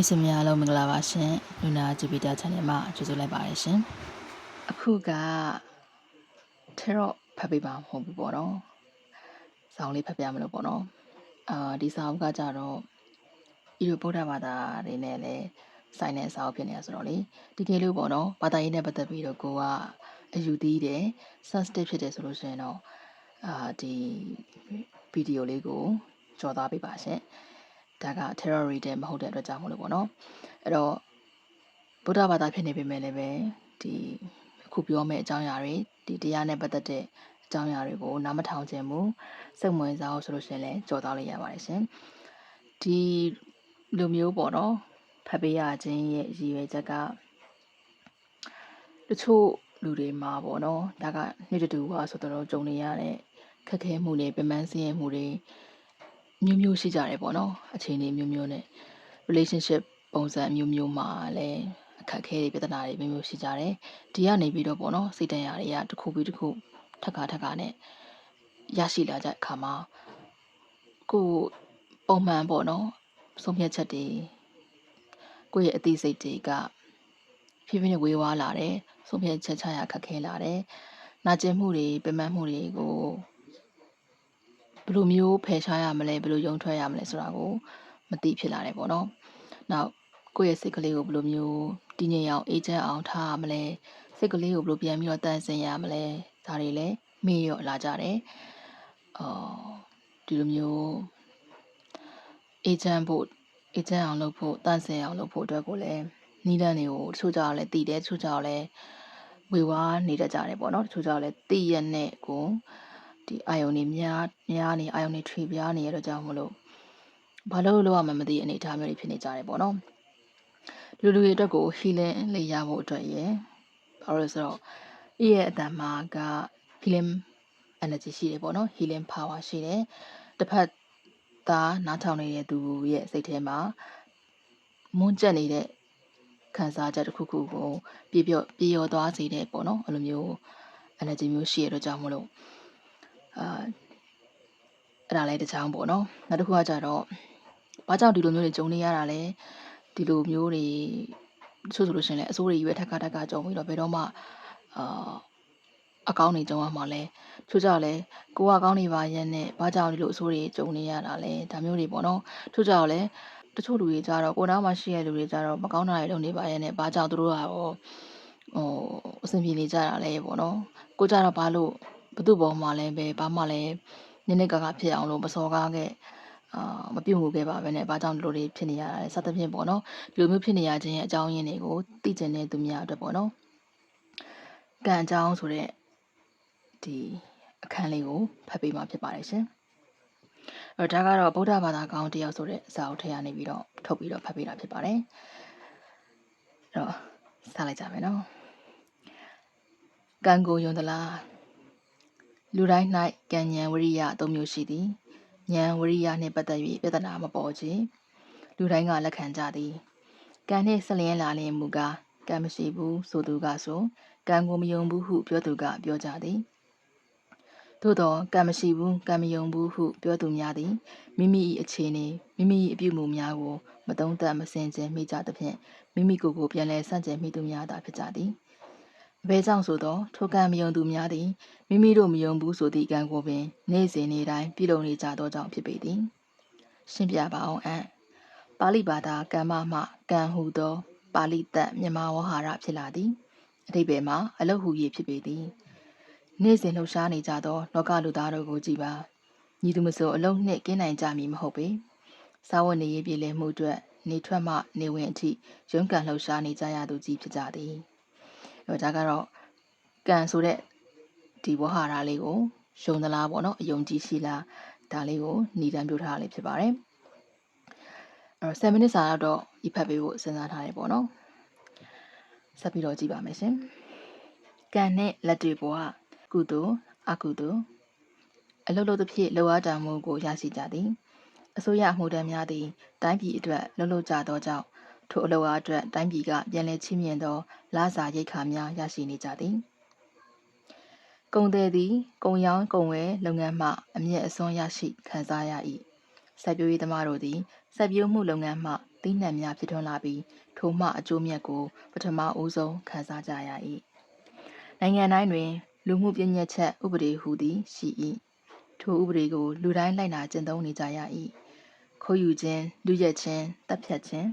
မိတ်ဆွေများအားလုံးမင်္ဂလာပါရှင်လူနာဂျူပီတာ channel မှာကြိုဆိုလိုက်ပါတယ်ရှင်အခုကထဲတော့ဖတ်ပေးပါမဟုတ်ဘူးပေါ့နော်စောင်းလေးဖတ်ပြမလို့ပေါ့နော်အာဒီစာအုပ်ကကြတော့ဤလိုဗုဒ္ဓဘာသာတွေနဲ့လည်းဆိုင်တဲ့စာအုပ်ဖြစ်နေတာဆိုတော့လေဒီကလေးလို့ပေါ့နော်ဘာသာရေးနဲ့ပတ်သက်ပြီးတော့ကိုကအယူသီးတယ် sensitive ဖြစ်တယ်ဆိုလို့ရှိရင်တော့အာဒီဗီဒီယိုလေးကိုကြော်သွားပေးပါရှင် ဒါက terror reader မဟုတ်တဲ့အတွက်ကြောင့်မလို့ပေါ့နော်အဲ့တော့ဗုဒ္ဓဘာသာဖြစ်နေပေမဲ့လည်းပဲဒီအခုပြောမယ့်အကြောင်းအရာတွေဒီတရားနဲ့ပတ်သက်တဲ့အကြောင်းအရာတွေကိုနားမထောင်ခြင်းမူစိတ်ဝင်စားအောင်ဆိုလို့ရှိရင်လည်းကြော်သွားလို့ရပါတယ်ရှင်ဒီလိုမျိုးပေါ့နော်ဖတ်ပေးရခြင်းရဲ့ရည်ရွယ်ချက်ကတချို့လူတွေမှာပေါ့နော်ဒါကနှစ်တူပါဆိုတော့ကြုံနေရတဲ့ခက်ခဲမှုတွေပင်ပန်းစင်းရဲမှုတွေ မျိုးမျိုးရှိကြတယ်ပေါ့နော်အခြေအနေမျိုးမျိုးနဲ့ relationship ပုံစံမျိုးမျိုးမှာလည်းအခက်အခဲတွေပြဿနာတွေမျိုးမျိုးရှိကြတယ်ဒီကနေပြီးတော့ပေါ့နော်စိတ်တရားတွေကတစ်ခုပြီးတစ်ခုထပ်ခါထပ်ခါနဲ့ရရှိလာကြတဲ့အခါမှာကိုယ်ပုံမှန်ပေါ့နော်ဆုံးဖြတ်ချက်တွေကိုယ့်ရဲ့အသိစိတ်တွေကဖြည်းဖြည်းနဲ့ဝေးဝါးလာတယ်ဆုံးဖြတ်ချက်ချရခက်ခဲလာတယ်နာကျင်မှုတွေပင်ပန်းမှုတွေကို ဘယ်လိုမျိုးဖယ်ရှားရမလဲဘယ်လိုယုံထွက်ရမလဲဆိုတာကိုမသိဖြစ်လာတယ်ပေါ့နော်။နောက်ကိုယ့်ရဲ့စိတ်ကလေးကိုဘယ်လိုမျိုးတည်ငြိမ်အောင်အေးချမ်းအောင်ထားရမလဲစိတ်ကလေးကိုဘယ်လိုပြန်ပြီးတော့တန့်စင်ရမလဲဒါတွေလည်းမေ့ရော့လာကြတယ်။အော်ဒီလိုမျိုးအေးချမ်းဖို့အေးချမ်းအောင်လုပ်ဖို့တန့်စင်အောင်လုပ်ဖို့အတွက်ကိုလည်းနီးလန်းတွေကိုတချို့ကြောင့်လည်းတည်တယ်တချို့ကြောင့်လည်းဝေဝါးနေတတ်ကြတယ်ပေါ့နော်တချို့ကြောင့်လည်းတည်ရနဲ့ကို ဒီအာယုန်တွေများများနေအာယုန်တွေထွေပြားနေရတော့ကြောင့်မလို့ဘာလို့လို့ရမှမသိအနေအထားမျိုးတွေဖြစ်နေကြတယ်ပေါ့နော်လူလူတွေအတွက်ကို healing လေးရဖို့အတွက်ရယ်ဘာလို့လဲဆိုတော့ဤရဲ့အတန်မှာက healing energy ရှိတယ်ပေါ့နော် healing power ရှိတယ်တစ်ဖက်သားနားထောင်နေတဲ့သူရဲ့စိတ်ထဲမှာမွန်းကျက်နေတဲ့ခံစားချက်တစ်ခုခုကိုပြပြပြရောသွားစေတဲ့ပေါ့နော်အဲ့လိုမျိုး energy မျိုးရှိရတော့ကြောင့်မလို့ အာအဲ့ဒါလည်းတစ်ချောင်းပေါ့နော်နောက်တစ်ခုကကြတော့ဘာကြောင့်ဒီလိုမျိုးတွေဂျုံနေရတာလဲဒီလိုမျိုးတွေတချို့ဆိုလို့ရှိရင်လည်းအစိုးရကြီးပဲထက်ခါထက်ခါကြုံပြီးတော့ဘယ်တော့မှအာအကောင်းနေကြုံရမှာလဲချို့ကြလည်းကိုကအကောင်းနေပါရဲ့နဲ့ဘာကြောင့်ဒီလိုအစိုးရကြုံနေရတာလဲဒါမျိုးတွေပေါ့နော်ချို့ကြတော့လည်းတချို့လူတွေကြတော့ကိုနားမှာရှိရလူတွေကြတော့မကောင်းတာတွေလုပ်နေပါရဲ့နဲ့ဘာကြောင့်သူတို့ကဟိုအဆင်ပြေနေကြတာလဲပေါ့နော်ကိုကြတော့ဘာလို့ ဘသူ့ဘောမှာလဲပဲဘာမှလည်းနည်းနည်းကာကာဖြစ်အောင်လို့မစော်ကားခဲ့အာမပြုတ်မှုခဲ့ပါပဲနဲ့ဘာကြောင့်ဒီလိုတွေဖြစ်နေရတာလဲစသဖြင့်ပေါ့နော်ဒီလိုမျိုးဖြစ်နေရခြင်းရဲ့အကြောင်းရင်းတွေကိုသိကျင်တဲ့သူများအတွက်ပေါ့နော်ကံအကြောင်းဆိုတဲ့ဒီအခန်းလေးကိုဖတ်ပေးမှာဖြစ်ပါတယ်ရှင်အဲ့ဒါကတော့ဗုဒ္ဓဘာသာကောင်းတယောက်ဆိုတဲ့စာအုပ်ထဲကနေပြီးတော့ထုတ်ပြီးတော့ဖတ်ပေးတာဖြစ်ပါတယ်အဲ့တော့စလိုက်ကြမယ်နော်ကံကိုယုံသလား လူတိုင်း၌ကံဉဏ်ဝရိယသုံးမျိုးရှိသည်ဉာဏ်ဝရိယနှင့်ပတ်သက်၍ပြဿနာမပေါ်ချေလူတိုင်းကလက်ခံကြသည်ကံနှင့်ဆက်လျင်းလာလျင်မူကားကံမရှိဘူးဆိုသူကဆိုကံကိုမယုံဘူးဟုပြောသူကပြောကြသည်သို့သောကံမရှိဘူးကံမယုံဘူးဟုပြောသူများသည်မိမိ၏အခြေအနေမိမိ၏အပြုအမူများကိုမတုံ့တက်မစင်ကြဲမိကြသဖြင့်မိမိကိုယ်ကိုပြန်လည်ဆန့်ကျင်မိသူများသာဖြစ်ကြသည် အဘဲကြောင့်ဆိုသောထိုကံမယုံသူများသည်မိမိတို့မယုံဘူးဆိုသည့်ကံကိုပင်နေ့စဉ်နေ့တိုင်းပြုလုပ်နေကြသောကြောင့်ဖြစ်ပေသည်ရှင်းပြပါအောင်အံ့ပါဠိဘာသာကမ္မမှကံဟုသော ပါဠိသက်မြန်မာဝဟာရဖြစ်လာသည်အတိပ္ပယ်မှာအလုတ်ဟူ၍ဖြစ်ပေသည်နေ့စဉ်လှုပ်ရှားနေကြသောလောကလူသားတို့ကိုကြည်ပါညီသူမဆိုအလုံးနှင့်ကင်းနိုင်ကြမည်မဟုတ်ပေစာဝတ်နေရေးပြည်လည်မှုအတွက်နေထွက်မှနေဝင်အထိရုန်းကန်လှုပ်ရှားနေကြရသူကြီးဖြစ်ကြသည် အဲဒါကတော့ကံဆိုတဲ့ဒီဝဟာရလေးကိုယုံသလားပေါ့နော်အယုံကြည်ရှိလားဒါလေးကိုหนีတမ်းပြထားတာလေးဖြစ်ပါတယ်အဲ့တော့7 minutes စာတော့ဒီဖတ်ပေးဖို့စဉ်းစားထားတယ်ပေါ့နော်ဆက်ပြီးတော့ကြည့်ပါမယ်ရှင်ကံနဲ့လက်တွေပေါ်ကကုသိုလ်အကုသိုလ်အလုတ်လုတ်သဖြင့်လောအားတမှုကိုရရှိကြသည်အစိုးရအမှုတမ်းများသည်တိုင်းပြည်အတွက်လှုပ်လှုပ်ကြသောကြောင့် ထိုအလောအားအတွက်တိုင်းပြည်ကပြန်လည်ချင်းမြင်သောလစာရိတ်ခါများရရှိနေကြသည်ကုန်သည်သည်ကုန်ရောင်းကုန်ဝယ်လုပ်ငန်းမှအမြတ်အစွန်းရရှိခံစားရ၏စိုက်ပျိုးရေးသမားတို့သည်စိုက်ပျိုးမှုလုပ်ငန်းမှသိနှံများဖြစ်ထွန်းလာပြီးထိုမှအကျိုးမြတ်ကိုပထမဦးဆုံးခံစားကြရ၏နိုင်ငံတိုင်းတွင် လူမှုပြည့်ညက်ချက်ဥပဒေဟူသည်ရှိ၏ထိုဥပဒေကို လူတိုင်းလိုက်နာကျင့်သုံးနေကြရ၏ခိုးယူခြင်းလူရက်ခြင်းတပ်ဖြတ်ခြင်း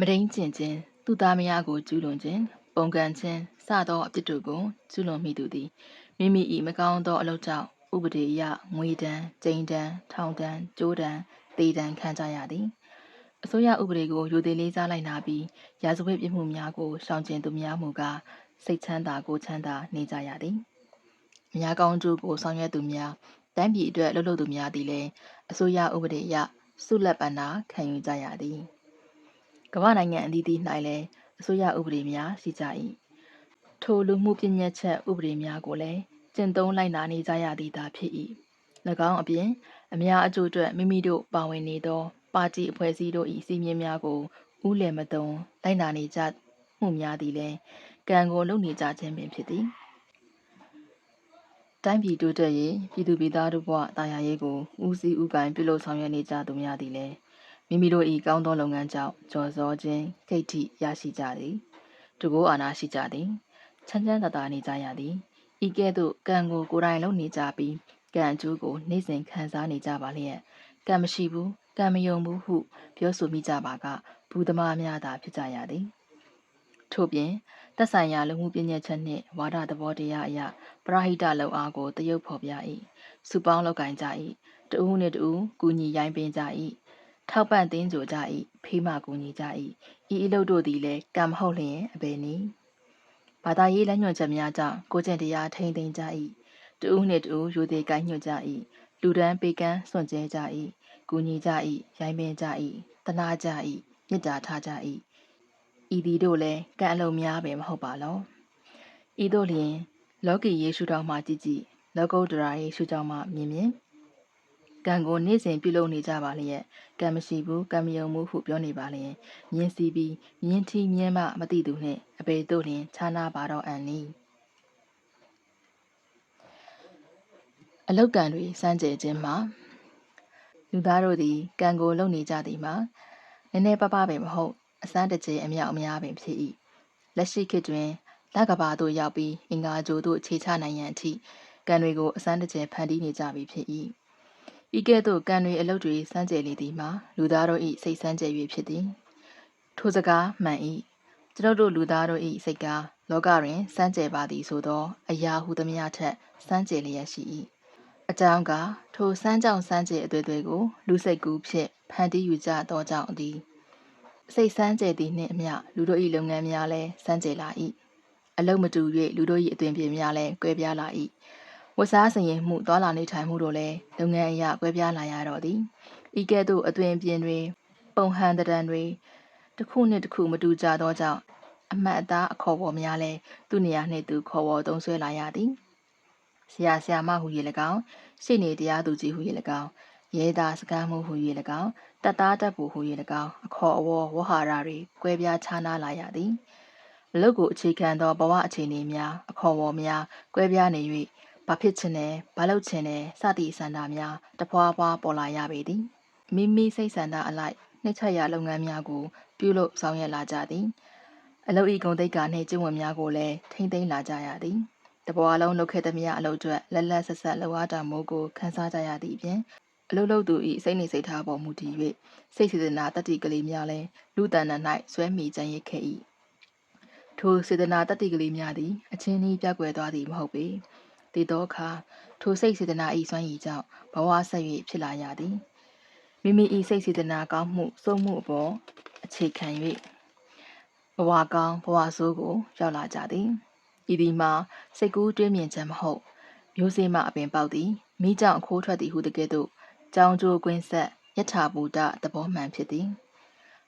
မဒိန်ကျင့်ခြင်းသူသားမယားကိုကျူးလွန်ခြင်းပုံကန်ခြင်းစသောအပြစ်တို့ကိုကျူးလွန်မိသူသည်မိမိ၏မကောင်းသောအလုပ်ကြောင့်ဥပဒေအရငွေဒဏ်၊ကြိမ်ဒဏ်၊ထောင်ဒဏ်၊ကြိုးဒဏ်၊သေဒဏ်ခံကြရသည်။အစိုးရဥပဒေကိုရိုသေလေးစားလိုက်နာပြီးရာဇဝတ်ပြစ်မှုများကိုရှောင်ကျဉ်သူများမူကားစိတ်ချမ်းသာကိုယ်ချမ်းသာနေကြရသည်။အများကောင်းကျိုးကိုဆောင်ရွက်သူများတိုင်းပြည်အတွက်လှုပ်လှုပ်သူများသည်လည်းအစိုးရဥပဒေအရဆုလက်ပန္နာခံယူကြရသည်။ ကမ္ဘာနိုင်ငံအသီးသီး၌လည်းအစိုးရဥပဒေများရှိကြ၏။ထိုလူမှုပြည့်ညက်ချက်ဥပဒေများကိုလည်းကျင့်သုံးလိုက်နာနေကြရသည်သာဖြစ်၏၎င်းအပြင် အများအကျိုးအတွက်မိမိတို့ပါဝင်နေသော ပါတီအဖွဲ့အစည်းတို့၏စီမင်းများကိုဥလည်မသွန်လိုက်နာနေကြမှုများသည်လည်းကံကိုလုံနေကြခြင်းပင်ဖြစ်သည်တိုင်းပြည်တိုးတက်ရေးပြည်သူပြည်သားတို့ဘဝတာယာရေးကိုဦးစီးဦးကိုင်ပြုလုပ်ဆောင်ရွက်နေကြသူများသည်လည်း မိမိတို့၏ကောင်းသောလုပ်ငန်းကြောင့်ကြော်စောခြင်းဂိတ်ထိရရှိကြသည်တကူအာနာရှိကြသည်ချမ်းချမ်းသာသာနေကြရသည်ဤကဲ့သို့ကံကိုကိုယ်တိုင်လုပ်နေကြပြီးကံအကျိုးကိုနေ့စဉ်ခံစားနေကြပါလျက်ကကံမရှိဘူးကံမယုံဘူးဟု ပြောဆိုမိကြပါကဘူးသမားများသာဖြစ်ကြရသည်ထို့ပြင်သက်ဆိုင်ရာလူမှုပညာချက်နှင့်ဝါဒသဘောတရားအရပရဟိတလုံအားကိုတရုပ်ဖော်ပြ၏စုပေါင်းလောက်ကင်ကြ၏တဦးနှင့်တဦးကူညီရိုင်းပင်ကြ၏ ထောက်ပံ့သင်းကြကြ၏ဖေးမှကူညီကြ၏ဤအလုပ်တို့သည်လည်းကံမဟုတ်လျင်အဘယ်နည်းဘာသာရေးလမ်းညွှန်ချက်များကြောင့်ကိုကျင့်တရားထိမ့်သိမ်းကြ၏တဦးနှင့်တဦးယူသည်ကိုင်းညွှန်ကြ၏လူဒန်းပေကန်းစွန့်ကြဲကြ၏ကူညီကြ၏ရိုင်းပင်ကြ၏တနာကြ၏မေတ္တာထားကြ၏ဤသည်တို့လည်းကံအလုံးများပဲမဟုတ်ပါလောဤတို့လျင်လောကီယေရှုတော်မှကြည်ကြည်လောကုတ္တရာယေရှုကြောင့်မှမြင်မြင် ကံကိုနေ့စဉ်ပြုလုပ်နေကြပါလျက်ကံမရှိဘူးကံမယုံမှုဟုပြောနေပါလျင်မြင်စီပြီးမြင်ထီမြင်မှမသိသူနှင့်အပေတို့လျင်ခြားနာပါတော့အံ့နီအလောက်ကံတွေစမ်းကြဲခြင်းမှာလူသားတို့သည်ကံကိုလုံနေကြသည်မှာနည်းနည်းပါးပါးပင်မဟုတ်အစမ်းတကြေအမြောက်အများပင်ဖြစ်၏လက်ရှိခေတ်တွင်လကဘာသို့ရောက်ပြီးအင်္ဂါဂျိုသို့ခြေချနိုင်ရန်အထိကံတွေကိုအစမ်းတကြေဖန်တီးနေကြပြီဖြစ်၏ ဤကဲ့သို့ကံတွေအလုတ်တွေစမ်းကြဲလေသည်မှာလူသားတို့၏စိတ်စမ်းကြဲ၍ဖြစ်သည်ထိုစကားမှန်၏ကျွန်ုပ်တို့လူသားတို့၏စိတ်ကားလောကတွင်စမ်းကြဲပါသည်ဆိုသောအရာဟုသမျှထက်စမ်းကြဲလျက်ရှိ၏အကြောင်းကထိုစမ်းကြောင်စမ်းကြဲအသွေးသွေးကို လူစိတ်ကူးဖြင့်ဖန်တီးယူကြသောကြောင့်သည်စိတ်စမ်းကြဲသည်နှင့်အမျှလူတို့၏လုပ်ငန်းများလည်းစမ်းကြဲလာ၏အလုံးမတူ၍လူတို့၏အသွင်ပြင်များလည်းကွဲပြားလာ၏ ဝတ်စားစင်ရင်မှုသွာလာနေထိုင်မှုတို့လည်းလုပ်ငန်းအရာကွဲပြားလာရတော့သည်ဤကဲ့သို့အသွင်ပြင်တွေပုံဟန်တံတွေတစ်ခုနှင့်တစ်ခုမတူကြသောကြောင့်အမှတ်အသားအခေါ်ပေါ်များလည်းသူ့နေရာနှင့်သူခေါ်ပေါ်သုံးဆွဲလာရသည်ဆရာဆရာမဟူ၍၎င်းရှေ့နေတရားသူကြီးဟူ၍၎င်းရဲသားစကားမှုဟူ၍၎င်းတပ်သားတပ်ဖို့ဟူ၍၎င်းအခေါ်အဝေါ်ဝဟာရတွေကွဲပြားခြားနားလာရသည်အလုတ်ကိုအခြေခံသောဘဝအခြေအနေများအခေါ်အဝေါ်များကွဲပြားနေ၍ ဘာဖြစ်ချင်တယ်ဘာလုပ်ချင်တယ်စသည့်ဆန္ဒများတဖွာဖွာပေါ်လာရပေသည်မိမိစိတ်ဆန္ဒအလိုက်နှိမ့်ချက်ရလုပ်ငန်းများကို ပြုလုပ်ဆောင်ရွက်လာကြသည်အလုတ်ဤဂုံတိတ်ကာနှင့်ကျင့်ဝတ်များကိုလည်းထိမ့်သိမ်းလာကြရသည်တဘွားလုံးလုပ်ခဲ့သမျှအလုပ်အတွက်လက်လက်ဆက်ဆက်လှုပ်အားတာမိုးကိုခန်းစားကြရသည့်အပြင်အလုတ်လုတ်သူ၏စိတ်နေစိတ်ထားပေါ်မူတည်၍စိတ်စေတနာတတ္တိကလေးများလည်းလူတန်တန်၌ဆွဲမိကြံရစ်ခဲ့၏ထိုစေတနာတတ္တိကလေးများသည်အချင်းဤပြောက်ွယ်သွားသည်မဟုတ်ပေ တည်သောအခါထိုစိတ်စေတနာဤစွမ်းရည်ကြောင့်ဘဝဆက်၍ဖြစ်လာရသည်မိမိဤစိတ်စေတနာကောင်းမှုစိုးမှုအပေါ်အခြေခံ၍ဘဝကောင်းဘဝဆိုးကိုရောက်လာကြသည်ဤဒီမှာစိတ်ကူးတွေးမြင်ချက်မဟုတ်မျိုးစေ့မှအပင်ပေါက်သည်မိကြောင့်အခိုးထွက်သည်ဟုတကဲ့သို့ကြောင်ကြိုကွင်းဆက်ယထာဘူတသဘောမှန်ဖြစ်သည်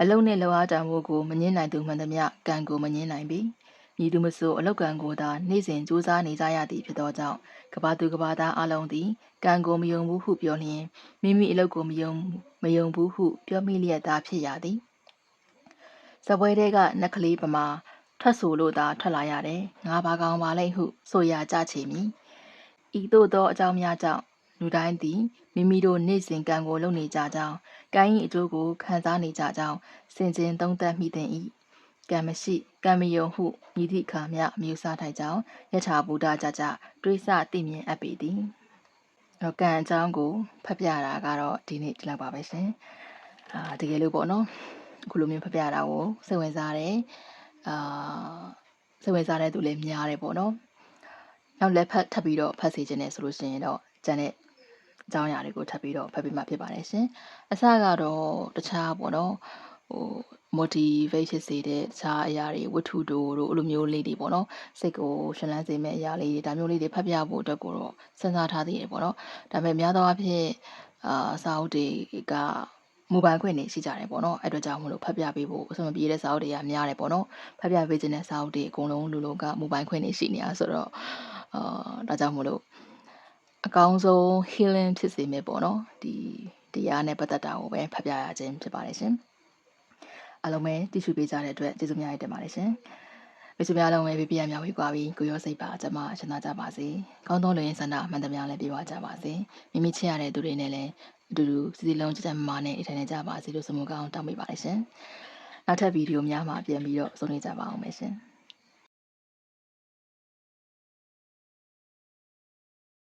အလုံးနှင့်လောအားတံမှုကိုမငင်းနိုင်သူမှန်သမျှကံကိုမငင်းနိုင်ပေ မည်သူမဆိုအလောက်ကံကိုသာနေ့စဉ်စူးစမ်းနေကြရသည်ဖြစ်သောကြောင့်ကဘာသူကဘာသားအလုံးသည်ကံကိုမယုံဘူးဟုပြောလျင်မိမိအလုပ်ကိုမယုံမယုံဘူးဟုပြောမိလျက်သာဖြစ်ရသည်စပွဲတဲကနက်ကလေးပမာထွက်ဆိုလို့သာထွက်လာရတယ်ငါဘာကောင်ပါလိမ့်ဟုဆိုရကြချေမည်ဤသို့သောအကြောင်းများကြောင့်လူတိုင်းသည်မိမိတို့နေ့စဉ်ကံကိုလုပ်နေကြကြောင်းကံ၏အကျိုးကိုခံစားနေကြကြောင်းစင်ကြင်သုံးသပ်မိသည်၏ ကံမရှိကံမယုံဟုမြည်သည့်အခါမျှအမျိုးစားထိုက်ကြောင်းယထာဘုဒ္ဓကြကြတွေးဆသိမြင်အပ်ပေသည်တော့ကံအကြောင်းကိုဖတ်ပြတာကတော့ဒီနေ့ဒီလောက်ပါပဲရှင်အာတကယ်လို့ပေါ့နော်အခုလိုမျိုးဖတ်ပြတာကိုစိတ်ဝင်စားတယ်အာစိတ်ဝင်စားတဲ့သူလည်းများတယ်ပေါ့နော်နောက်လည်းဖတ်ထပ်ပြီးတော့ဖတ်စီခြင်းနဲ့ဆိုလို့ရှိရင်တော့ကျန်တဲ့အကြောင်းအရာတွေကိုထပ်ပြီးတော့ဖတ်ပြမှဖြစ်ပါတယ်ရှင်အစကတော့တခြားပေါ့နော်ဟို motivate ဖြစ်စေတဲ့တခြားအရာတွေဝတ္ထုတို့တို့အဲ့လိုမျိုးလေးတွေပေါ့နော်စိတ်ကိုရှင်လန်းစေမယ့်အရာလေးတွေဒါမျိုးလေးတွေဖတ်ပြဖို့အတွက်ကိုတော့စဉ်းစားထားသေးတယ်ပေါ့နော်ဒါပေမဲ့များသောအားဖြင့်အာစာအုပ်တွေကမိုဘိုင်းခွင့်နေရှိကြတယ်ပေါ့နော်အဲ့အတွက်ကြောင့်မလို့ဖတ်ပြပေးဖို့အဆင်မပြေတဲ့စာအုပ်တွေကများတယ်ပေါ့နော်ဖတ်ပြပေးခြင်းတဲ့စာအုပ်တွေအကုန်လုံးလူလုံးကမိုဘိုင်းခွင့်နေရှိနေတာဆိုတော့အာဒါကြောင့်မလို့အကောင်းဆုံး healing ဖြစ်စေမယ်ပေါ့နော်ဒီတရားနဲ့ပတ်သက်တာကိုပဲဖတ်ပြရခြင်းဖြစ်ပါတယ်ရှင် အားလုံးပဲတည်ရှိပေးကြတဲ့အတွက်ကျေးဇူးများတင်ပါတယ်ရှင်မိတ်ဆွေများလုံးပဲပြပြရမြောက်ဝေးကွာပြီးကိုရောစိတ်ပါကျမရှင်းသားကြပါစေကောင်းသောလူရင်းဆန္ဒအမှန်တများလည်းပြေဝကြပါစေမိမိချစ်ရတဲ့သူတွေနဲ့လည်းအတူတူစီစီလုံးကြကြမမာနဲ့အထိုင်နေကြပါစေလို့ဆုမကောင်းတောင်းပေးပါတယ်ရှင်နောက်ထပ်ဗီဒီယိုများမှာပြန်ပြီးတော့ဆုံနေကြပါအောင်မယ်ရှင်